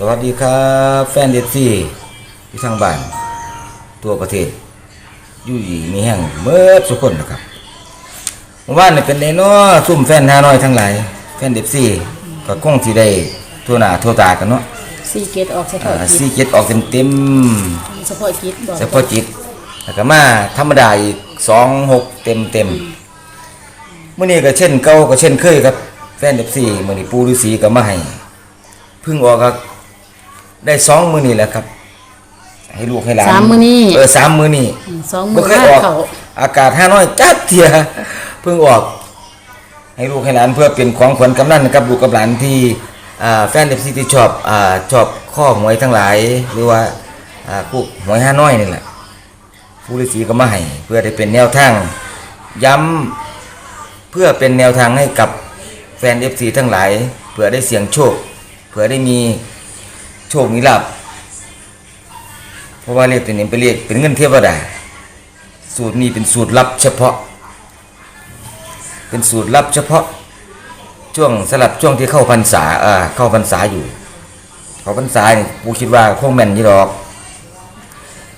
สวัสดีครับ แฟนเด็ดซี่ที่ทางบ้านทั่วประเทศอยู่ดีมีแห่งเมื่อสุกคนนะครับเมื่อวานนี่เป็นไดเนาะซุ่มแฟนฮานอยทั้งหลายแฟนเด็ดซี่ก็คงที่ได้ทั่วหน้าทั่วตากันเนาะซีเกตออกเฉอ่าพาะกิจซีเจ็ดออกเต็มเต็มเฉพาะกิจบอกๆเฉพาะจิตแล้วก็มาธรรมดาอีกสองหกเต็มเต็มๆมื่อนี้ก็เช่นเก่าก็เช่นเคยครับ แฟนเด็ดซี่มื่อนี้ปูฤาษีก็มาให้เพิ่งออกครับ ได้สองมือนี่แหละครับ ให้ลูกให้หลานสามมื้อนี้เออสามมือนี่สองมืบ่อเคยห้าออกเขาอากาศห้าน้อยจัดเทียเพิ่งออก ให้ลูกให้หลานเพื่อเป็นของขวัญกำนันกับลูกกับหลานที่อ่าแฟนเอฟซีที่ชอบอ่าชอบข้อหวยทั้งหลาย หรือว่าอ่าพวกหวยห้าน้อยนี่แหละผู้ฤาษีก็มาให้เพื่อได้เป็นแนวทาง ย้ำเพื่อเป็นแนวทางให้กับแฟนเอฟซีทั้งหลายเพื่อได้เสี่ยงโชคเพื่อได้มี โชคมีลาภเพราะว่าเลขตัวนี้เป็นเลขเป็นเงินเทวดา สูตรนี้เป็นสูตรลับเฉพาะ เป็นสูตรลับเฉพาะ ช่วงสลับช่วงที่เข้าพรรษาเอ่าเข้าพรรษาอยู่ เข้าพรรษานี่ปูคิดว่าคงแม่นยี่ดอก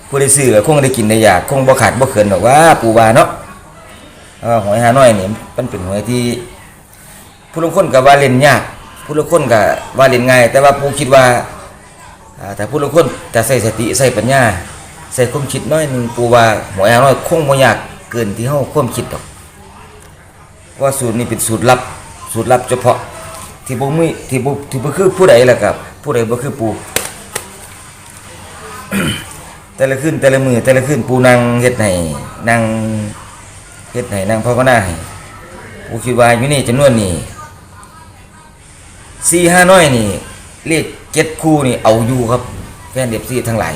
ผู้ได้ซื้อคงได้กินได้อยากคงบ่ขาดบ่เขินหรอกว่าปูวาเนาะหอยหาน้อยนี่มันเป็นหอยที่ ผู้ลงคนก็ว่าเล่นยากผู้ลงคนก็ว่าเล่นง่ายแต่ว่าปูคิดว่า แต่ผู้ลงคนจะใส่สติใส่ปัญญาใส่ความคิดน้อยหนึงปูว่าหมอยหาน้อยคงบ่ยากเกินที่เฮาความคิดดอกว่าสูตรนี้เป็นสูตรลับ สูตรลับเฉพาะ ที่บ่มีที่บ่ที่บ่คือผู้ใดล่ะครับ ผู้ใดบ่คือปูแต่ละคืนแต่ละมือแต่ละคืนปูนั่งเฮ็ดให้นั่งเฮ็ดให้นั่งภาวนาให้ปูคิดว่าอยู่นี่จำนวนนี้สี่ห้าน้อยนี่เลข เจ็ดคู่นี่เอาอยู่ครับแฟนเด็บซี่ทั้งหลาย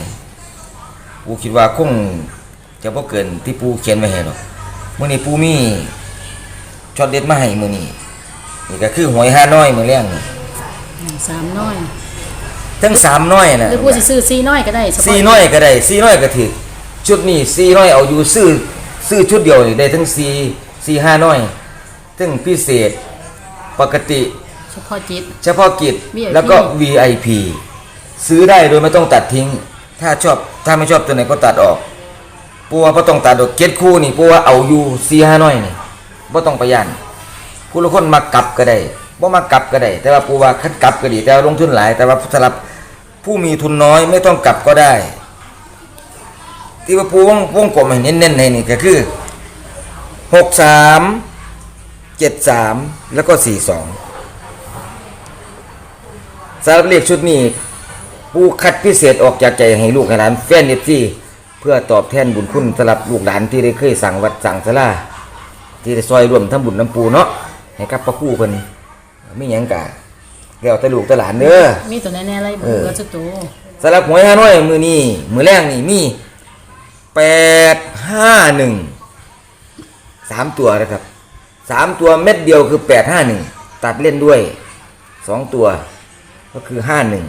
ปูคิดว่าคงจะบ่เกินที่ปูเขียนไว้ให้หรอกมื้อนี้ปูมีช็อตเด็ดมาให้มื้อนี้นี่ก็คือหวยห้าน้อยมื้อแรงนี่สามน้อยทั้งสามน้อยน่ะหรือผู้สิซื้อซีน้อยก็ได้เฉพาะสี่น้อยก็ได้สี่น้อยก็ถือชุดนี้สี่น้อยเอาอยู่ซื้อซื้อชุดเดียวนี่ได้ทั้งสี่สี่ห้าน้อยทั้งพิเศษปกติ เฉพาะจิต เฉพาะกิจ VIP แล้วก็ VIP ซื้อได้โดยไม่ต้องตัดทิ้ง ถ้าชอบถ้าไม่ชอบตัวไหนก็ตัดออกปูว่าบ่ต้องตัดดอกเก็ตคู่นี่ปูว่าเอาอยู่สี่ห้าน้อยนี่บ่ต้องประหยัดผู้ละคนมากลับก็ได้บ่มากลับก็ได้ แต่ว่าปูว่าคันกลับก็ดีแต่ว่าลงทุนหลาย แต่ว่าสำหรับผู้มีทุนน้อยไม่ต้องกลับก็ได้ ที่ว่าปูวงวงกลมให้เน้นๆให้นี่ก็คือหกสามเจ็ดสามแล้วก็สี่สอง สำหรับเลขชุดนี้ปูคัดพิเศษออกจากใจให้ลูกให้หลานแฟนเอฟซีเพื่อตอบแทนบุญคุณสำหรับลูกหลานที่ได้เคยสั่งวัดสั่งศาลาที่ได้ซอยรวมทั้งบุญน้ำปูเนาะให้กับพระครู่เพิ่นไม่หยังกะแล้วแต่ลูกแต่หลานเด้อมีตัวแน่ๆอะไรบุเออก็จะตัวสำหรับหวยฮานอยมือนี้มือแรกนี่มีแปดห้าหนึ่งสามตัวนะครับสามตัวเม็ดเดียวคือแปดห้าหนึ่งตัดเล่นด้วยสองตัว ก็คือห้าหนึ่ง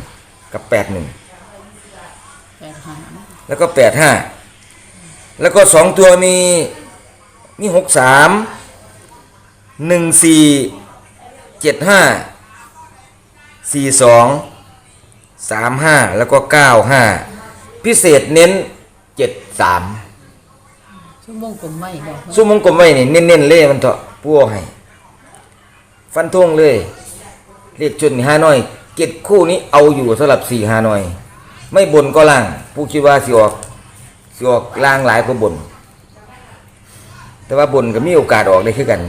กับแปดหนึ่งแปดหาแล้วก็แปดห้าแล้วก็สองตัวมีมีหกสามหนึ่งสี่เจ็ดห้าสี่สองสามห้าแล้วก็เก้าห้าพิเศษเน้นเจ็ดสามชั่วโมงกลมไว้บอกว่าซุ้มมงกลมไว้นี่เน้นๆเลยมันเถอะพวกให้ ฟันทงเลยเรียกจุดห้าน้อย เจ็ดคู่นี้เอาอยู่สำหรับสี่ห้านอย ไม่บนก็ล่าง ผู้คิดว่าสิออกสิออกล่างหลายกว่าบน แต่ว่าบนก็มีโอกาสออกได้คือกัน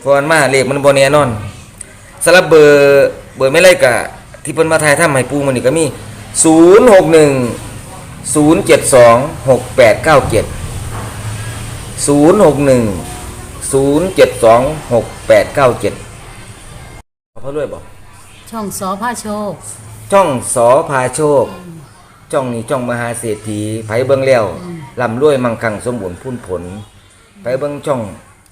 เพราะมันมาเลขมันบนแน่นอนสำหรับเบอร์เบอร์ไม่ไล่กะที่เพิ่นมาทายถ้ำให้ปูมันนี่ก็มีศูนย์หกหนึ่งศูนย์เจ็ดสองหกแปดเก้าเจ็ดศูนย์หกหนึ่งศูนย์เจ็ดสองหกแปดเก้าเจ็ดเขาด้วยบอก ช่องสอผ้าโชค จ้องสอพาโชค จ้องนี่จ้องมหาเศรษฐีไผเบิ่งแล้วลำรวยมั่งคั่งสมบูรณ์พุ่นผลไผเบิ่งช่อง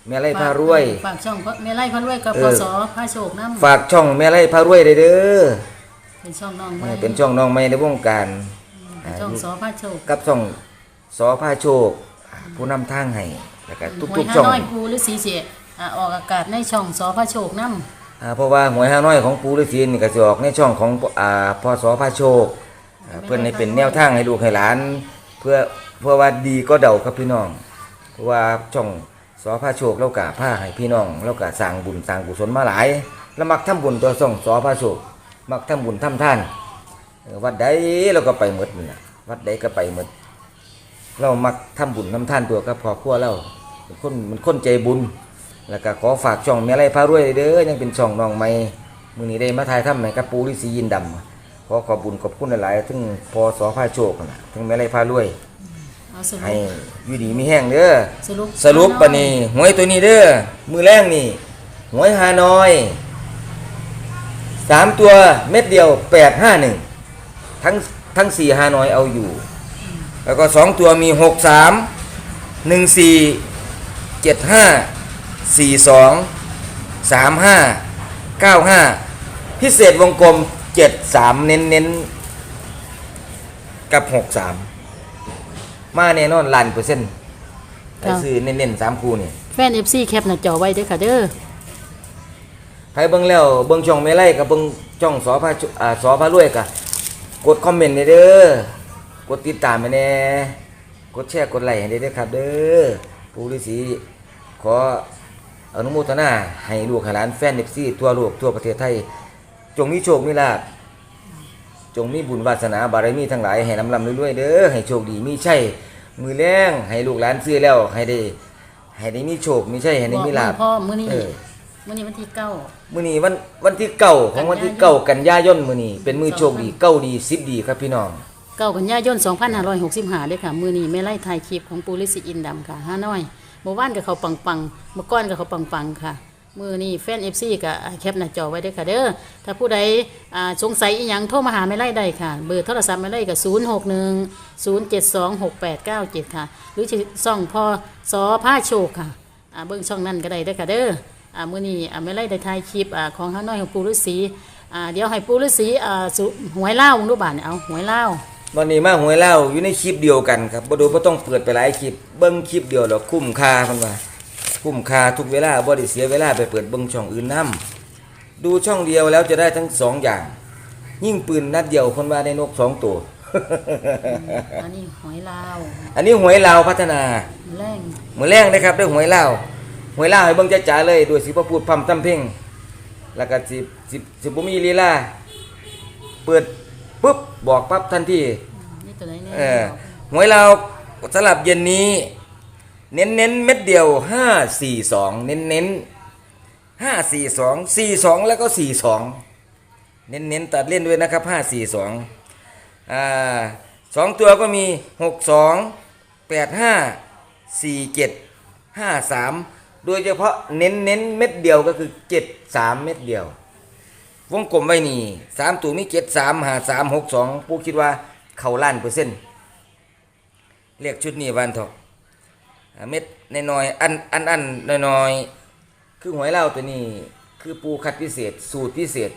แม่ไร่พารวย ฝากช่องแม่ไล่พารวยกับเอพอ ศผ้าโชคน้ำฝากช่องแม่ไร่พารวยได้เด้อเป็นช่องน้องเอไว้อเป็นช่องน้องใหม่ในวงการ เป็นช่องสอผ้าโชคกับช่องสอพาโชค ผู้นำทางให้แล้วก็หวยทุกๆห้าช่อง น้อยกูหรือสีเสียอะออกอากาศในช่องสอผ้าโชคน้ อ่าเพราะว่าหวยห้าน้อยของปูฤาษีนี่ก็จะออกในช่องของอ่าพศพาโชคอ่าเพื่อนให้เป็นแนวทางให้ลูกให้หลาน เพื่อเพื่อว่าดีก็เดาครับพี่น้อง เพราะว่าช่องสอพาโชคเรากะผ้าให้พี่น้องเรากะสร้างบุญสร้างกุศลมาหลาย แล้วมักทำบุญตัวส่องสอพาโชค มักทำบุญทำท่านเออวัดใดเราก็ไปหมดนี่นะวัดใดก็ไปหมดเรามักทำบุญทำท่านตัวกับครอบครัวเราเป็นคนมันคนใจบุญ แล้วก็ขอฝากช่องแม่ไรพารวยเด้อยังเป็นช่องน้องใหม่มื้อนี้ได้มาถ่ายทำให้กับปูฤาษียินดำขอขอบบุญขอบคุณหลายๆถึงพอสอพาโชคนะถึงแม่ไรพารวยเอาสรุให้ปอยู่ดีมีแห้งเด้อสรุปสรุปปะนี่หวยตัวนี้เด้อมือแรงนี่หวยฮานอยสามตัวเม็ดเดียวแปดห้าหนึ่งทั้งทั้งสี่ฮานอยเอาอยู่ แล้วก็สองตัวมีหกสามหนึ่งสี่เจ็ดห้า สี่สองสามห้าเก้าห้าพิเศษวงกลมเจ็ดสามเน้นเน้นๆกับหกสามมาแน่นอนล้านเปอร์เซ็นต์ไปซื้อเน้นๆสามคู่นี่แฟน FC แคปหน้าจอไว้เด้อค่ะเด้อใครเบิ่งแล้วเบิ่งช่องไม่ไล่กับเบิ่งช่องสอพาชุอ่าสอพารวยกะกดคอมเมนต์ให้เด้อกดติดตามให้แน่กดแชร์กดไลค์ให้เด้อครับ เด้อปู่ฤาษีขอ อนุโมทนาให้ลูกให้หลานแฟน FC ทั่วโลกทั่วประเทศไทย จงมีโชคมีลาภจงมีบุญวาสนาบารมีทั้งหลายให้ลำลำรวยๆเด้อให้โชคดีมีชัยมือแรงให้ลูกหลานซื้อแล้วให้ได้ให้ได้มีโชคมีชัยให้ได้มีลาภบอกพ่อมื้อนี้เออมื้อนี้วันที่เก้ามื้อนี้วันวันที่เก้าของวันที่กันยายนเก้ากันยายนมื้อนี้เป็นมื้อโชคดีเก้าดีสิบดีครับพี่น้องเก้ากันยายน2565เด้อค่ะมื้อนี้แม่ไล่ถ่ายคลิปของปูฤาษีอินดำค่ะห้าน้อย เมื่อวานก็เขาปังๆเมื่อก่อนก็เขาปังๆค่ะ มือนี้แฟน FC ก็แคปหน้าจอไว้ด้อค่ะเด้อถ้าผู้ใดสงสัยอีหยังโทรมาหาแม่ไล่ได้ค่ะ เบอร์โทรศัพท์แม่ไล่ก็061 072 6897 ค่ะ หรือสิซ่องพอสอผ้าโชคค่ะเบิ่งช่องนั้นก็ได้ด้อค่ะเด้ออมือนี้อ่าแม่ไล่ได้ถ่ายคลิปอของห้าน้อยของปูฤาษีเดี๋ยวให้ปูฤาษีหวยเล่าวงดูบาเนี่ยเอาหวยเล่า ววันนี้มาหวยเล่าอยู่ในคลิปเดียวกันครับบ่ดูบ่ต้องเปิดไปหลายคลิปเบิ่งคลิปเดียวแล้วคุ้มค่าเพิ่นว่าคุ้มค่าทุกเวลาบ่ได้เสียเวลาไปเปิดเบิ่งช่องอื่นนํดูช่องเดียวแล้วจะได้ทั้งสองอย่าง ยิ่งปืนนัดเดียวคนว่าได้นกสองตัว อันนี้หอยลาวอันนี้หวยลาวพัฒนาแรงมือแรงนะครับด้วยหวยเล่าวหวยเล่าวให้เบิ่งจ๋าๆเลยโดยสิบ่พูดพร่ำทำเพลงแล้วก็สิสิสิบ่มีลีลาเปิด ปุ๊บบอกปั๊บทันทีนี่ตัวไหนเนี่ยเออหวยเล่าวสำหรับเย็นนี้ เน้นเน้นๆเม็ดเดียว542เน้นเน้นๆ542 42แล้วก็42เน้นเน้นๆตัดเล่นด้วยนะครับ542อ่าสองตัวก็มี62 85สี่เจ็ดห้าสามโดยเฉพาะเน้นเน้นๆเม็ดเดียวก็คือเจ็ดสามเม็ดเดียว วงกลมไว้นี่สามตัวมีเจ็ดสามหาสามหกสองปูคิดว่าเข้าล้านเปอร์เซ็นต์เรียกชุดนี้วันเถอะอ่าเม็ดน้อยๆอันอันอันน้อยๆคือหวยเล่าตัวนี้ คือปูคัดพิเศษ สูตรพิเศษ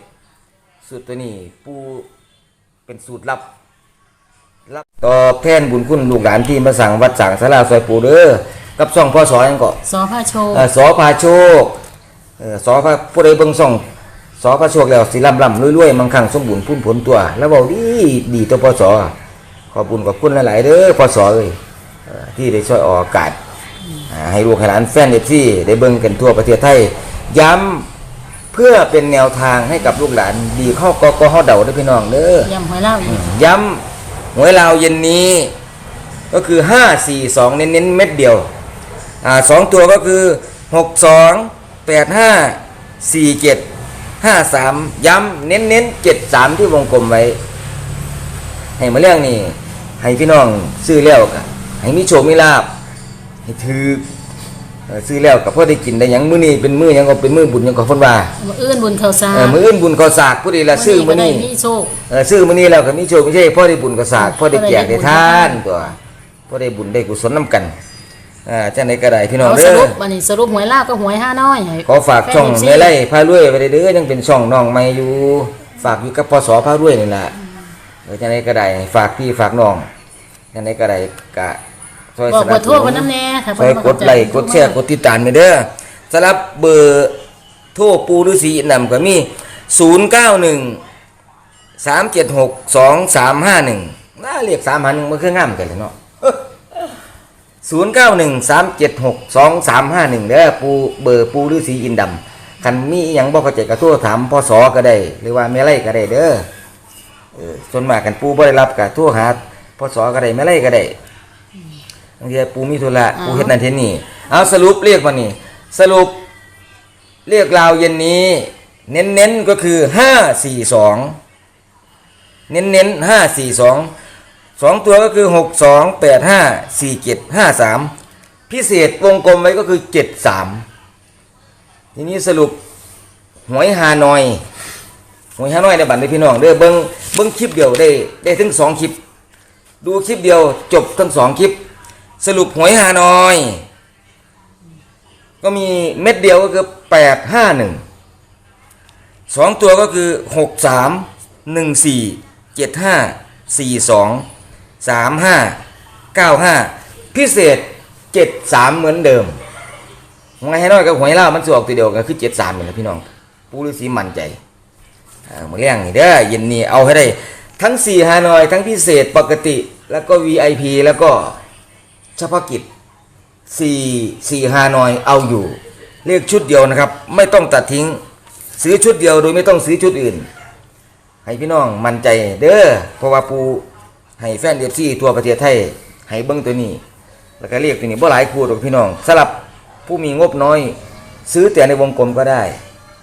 สูตรตัวนี้ ปูเป็นสูตรลับรับตอบแทนบุญคุณลูกหลานที่มาสั่งวัดสั่งศาลาซอยปูเด้อกับซ่องพ่อสอยังก็สอผ้าโชว์เอ่อสอพาโชคเอ่อสอพาผู้ใดเบิ่งซ่อง สอพาโชคแล้วสิร่ำร่ำรวยๆมั่งคั่งสมบูรณ์พุ่นผลตัว แล้วเว้าดีดีตัวพ่อสอขอบคุญขอบคุณหลายๆเด้อพ่อสอเอ้ยเอ่อที่ได้ช่วยออกอากาศอ่าให้ลูกให้หลานแฟนเอฟซีได้เบิ่งกันทั่วประเทศไทย ย้ำเพื่อเป็นแนวทางให้กับลูกหลานดีเข้ากกเฮาเดาเด้อพี่น้องเด้อยำหอยลาวอีกย้ำหวยลาวเย็นนี้ ก็คือ5 4 2เน้นเน้นๆเม็ดเดียวอ่าสองตัวก็คือ6 2 8 5 4 7 5 3ย้ำเน้นเน้นๆ7 3ที่วงกลมไว้ ให้มาเรื่องนี้ให้พี่น้องซื้อแล้วกะให้มีโชคมีลาบให้ถือเอ่อซื้อแล้วกับพ่อได้กินได้หยังมื้อนี้เป็นมื้อหยังก็เป็นมื้อบุญหยังก็คนว่ามาอื้นบุญเขาซาเออมื้ออื่นบุญข้าวสากผู้ใดละซื้อมื้อนี้ก็ได้มีโชคเออซื้อมื้อนี้แล้วก็มีโชคไม่ใช่พ่อได้บุญก็สากพ่อได้แจกได้ทานพ่อได้บุญตัวพ่อได้บุญได้กุศลนํกัน อ่าจังไดก็ได้พี่น้องเอาเด้สอรุปวันนี้สรุปหวยลาวก็หวยห้าน้อยให้ขอฝากช่องฟน FC แม่ไล่พารวยไว้เด้อยังเป็นช่องน้องใหม่อยู่ ฝากอยู่กับพศพารวยนี่ล่ะเออจังไดก็ได้ฝากพี่ฝากน้องจังไดก็ได้กะช่วยบอกสนัว่าบสโทษนุวันน น้ำแน่ถ้าช่วยเพิ่นบ่กดไลค์กดแชร์กดติดตามไปเด้อสำหรับเบอร์โทรปูฤาษีอินดำก็มี 091 376 2351น่าเรียก3 1มันคืองามกันเลยเนาะ 091 376 2351เด้อปูเบอร์ปูฤาษีอินดำคันมีอหยังบ่เข้าใจก็โทรถามพศก็ได้ หรือว่าแม่ไล่ก็ได้เด้อเออส่วนมากกันปูบ่ได้รับก็โทรหาพศก็ได้แม่ไล่ก็ได้บางทีปูมีธุระปูเฮ็ดนั่นเฮ็ดนี่เอาสรุปเรียกมานี่สรุปเรียกราวเย็นนี้ เน้นๆก็คือ 542 เน้นๆ542 สองตัวก็คือหกสองแปดห้าสี่เจ็ดห้าสามพิเศษวงกลมไว้ก็คือเจ็ดสามทีนี้สรุปหวยฮานอยหวยฮานอยในบัตรในพี่น้องเด้อเบิ้งเบิ้งคลิปเดียวได้ได้ถึงสองคลิป ดูคลิปเดียวจบทั้งสองคลิป สรุปหวยฮานอย ก็มีเม็ดเดียวก็คือแปดห้าหนึ่งสองตัวก็คือหกสามหนึ่งสี่เจ็ดห้าสี่สอง สามห้าเก้าห้าพิเศษเจ็ดสามเหมือนเดิมหวยให้น้อยกับหวยเล่ามันสวกตัวเดียวกันคือเจ็ดสามเหมือนพี่น้องปูฤาษีมั่นใจอ่ามาเลี้ยงนี่เด้อเย็นนี้เอาให้ได้ทั้งสี่ฮานอยทั้งพิเศษปกติแล้วก็ VIP แล้วก็เฉพาะกิจสี่สี่ฮานอยเอาอยู่เรียกชุดเดียวนะครับ ไม่ต้องตัดทิ้งซื้อชุดเดียวโดยไม่ต้องซื้อชุดอื่น ให้พี่น้องมั่นใจเด้อเพราะว่าปู ให้แฟนเอฟซีทั่วประเทศไทยให้เบิ้งตัวนี้ แล้วก็เรียกตัวนี้บ่หลายคู่หรอกพี่น้องสำหรับผู้มีงบน้อย ซื้อแต่ในวงกลมก็ได้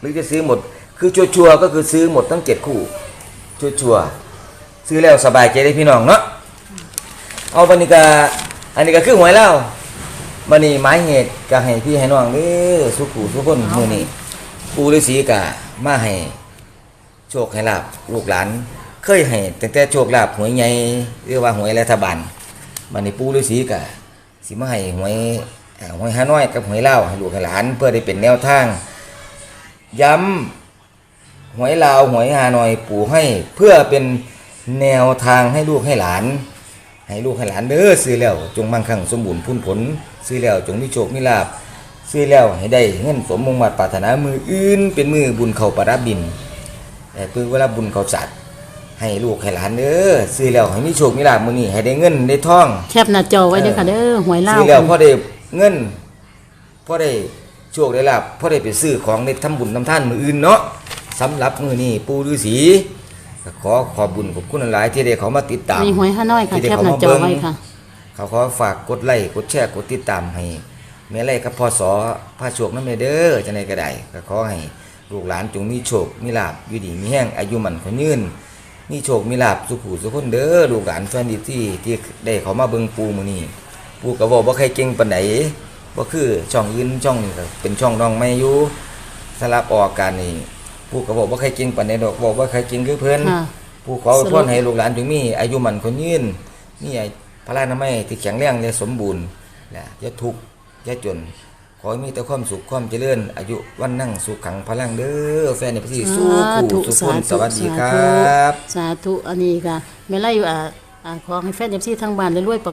หรือจะซื้อหมดคือชัวร์ๆก็คือซื้อหมดทั้งเจ็ดคู่ชัวร์ๆซื้อแล้วสบายใจได้พี่น้องเนาะเอาบันนี้ก็อันนี้ก็คือหวยแล้วบันนี้หมายเหตุก็ให้พี่ให้น้องเด้อสุขุสุขคนมื้อนี้ปู่ฤาษีก็มาให้โชคให้ลาบลูกหลาน เคยให้ตั้งแต่โชคลาบหวยใหญ่หรือว่าหวยรัฐบาลมันนี่ปู่ฤาษีก็สิมาให้หวยเอ่อหวยฮานอยกับหวยเลาให้ลูกให้หลาน เพื่อได้เป็นแนวทาง ย้ำหวยลาวหวยฮานอยปู่ให้เพื่อเป็นแนวทางให้ลูกให้หลาน ให้ลูกให้หลานเด้อซื้อแล้วจงมั่งคั่งสมบูรณ์พูนผล ซื้อแล้วจงมีโชคมีลาบซื้อแล้วให้ได้เงินสมมงมัดปรารถนามืออื่นเป็นมือบุญเขาประดับดินแต่คือเวลาบุญเขาจัด ให้ลูกให้หลานเด้อซื้อแล้วให้มีโชคมีลาภมื้อนี้ให้ได้เงินได้ทอง แคปหน้าจอไว้เด้อค่ะเด้อหวยเล่าซื้อแล้วพอได้เงินพอได้โชคได้ลาภพอได้ไปซื้อของได้ทำบุญทำทานมื้ออื่นเนาะสำหรับมื้อนี้ปู่ฤาษีก็ขอขอบบุญขอบคุณหลายๆที่ได้เขามาติดตาม มีหวยห้าน้อยค่ะที่ได้แคปเขาหน้ามาจอเบิ่ง ไว้ค่ะ เขาขอฝากกดไลค์กดแชร์กดติดตามให้แม่ไล่กับพ่อสอพาโชคนำเด้อจังไดก็ได้ก็ขอให้ลูกหลานจงมีโชคมีลาภอยู่ดีมีแห้งอายุมันขยืน มีโชคมีลาภสุขุสุขคนเด้อลูกหลานแฟนดีที่ที่ได้เขามาเบิ่งปูมื้อนี้ปูก็บอกบ่ใครเก่งปานใดบ่คือช่องอื่นช่องนี้ก็เป็นช่องน้องไม่อยู่สลับออกกันนี่ปูก็บอกบ่ใครเก่งปานใดดอกบอกว่าใครเก่งคือเพิ่นค่ะผู้ขออวยพรให้ลูกหลานจงมีอายุมันคนยืนมีพระรานามัยที่แข็งแรงและสมบูรณ์นะอย่าทุกข์อย่าจน ขอให้มีแต่ความสุขความเจริญ อายุวันนั่งสุขขังพลังเด้อแฟนในพิธีสู้ผู้สุขคนสวัสดีครับ สาธุอันนี้ค่ะแม่ไล่อยู่อ่าอ่าขอให้แฟนเอฟซีทางบ้านได้รวยๆ